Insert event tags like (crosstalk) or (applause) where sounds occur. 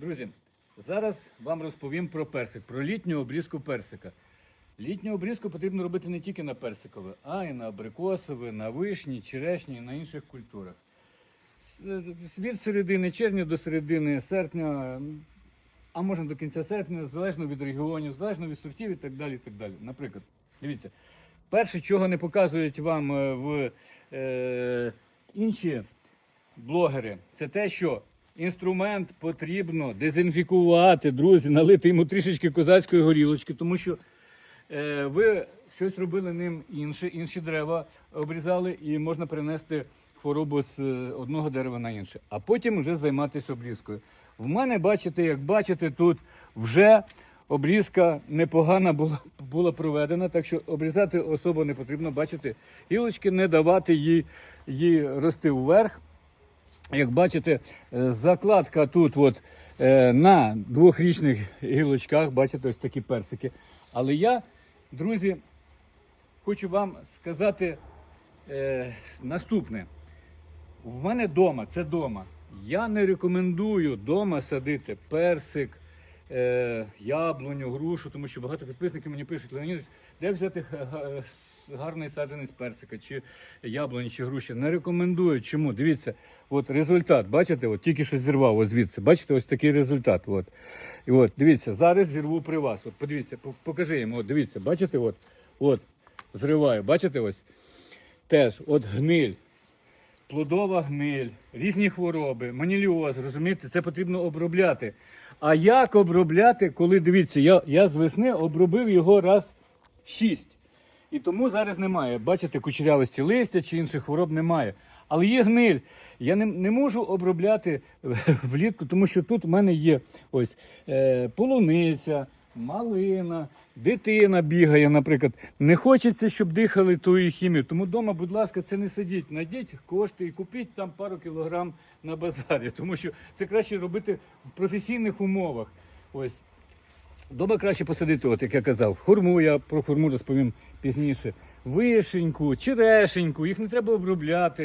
Друзі, зараз вам розповім про персик, про літню обрізку персика. Літню обрізку потрібно робити не тільки на персикове, а й на абрикосове, на вишні, черешні на інших культурах. Від середини червня до середини серпня, а можна до кінця серпня, залежно від регіонів, залежно від сортів і так далі. І так далі. Наприклад, дивіться, перше, чого не показують вам е, в е, інші блогери, це те, що інструмент потрібно дезінфікувати, друзі, налити йому трішечки козацької горілочки, тому що е, ви щось робили ним інше, інші дерева обрізали, і можна перенести хворобу з е, одного дерева на інше, а потім вже займатися обрізкою. В мене, бачите, як бачите, тут вже обрізка непогана була, була проведена, так що обрізати особо не потрібно, бачите, гілочки не давати їй, їй рости вверх. Як бачите, е, закладка тут от, е, на двохрічних гілочках, бачите, ось такі персики. Але я, друзі, хочу вам сказати е, наступне. В мене вдома, це вдома. Я не рекомендую вдома садити персик, е, яблуню, грушу, тому що багато підписників мені пишуть, Леонід, де взяти га- га- гарний саджанець персика, чи яблуні, чи груші. Не рекомендую. Чому? Дивіться, от результат, бачите, от тільки що зірвав ось звідси. Бачите, ось такий результат. От. І от, дивіться, зараз зірву при вас. От, подивіться, покажи йому, от, дивіться, бачите, от, от, зриваю, бачите ось. Теж, от гниль плодова гниль, різні хвороби, маніліоз, розумієте, це потрібно обробляти. А як обробляти, коли дивіться, я, я з весни обробив його раз шість. І тому зараз немає. Бачите, кучерявості листя чи інших хвороб немає. Але є гниль. Я не, не можу обробляти (laughs) влітку, тому що тут в мене є ось е, полуниця, малина, дитина бігає, наприклад. Не хочеться, щоб дихали тою хімію. Тому вдома, будь ласка, це не сидіть. Найдіть кошти і купіть там пару кілограм на базарі, тому що це краще робити в професійних умовах. Ось. Дома краще посадити, от як я казав, хурму, я про хурму розповім пізніше. Вишеньку, черешеньку, їх не треба обробляти.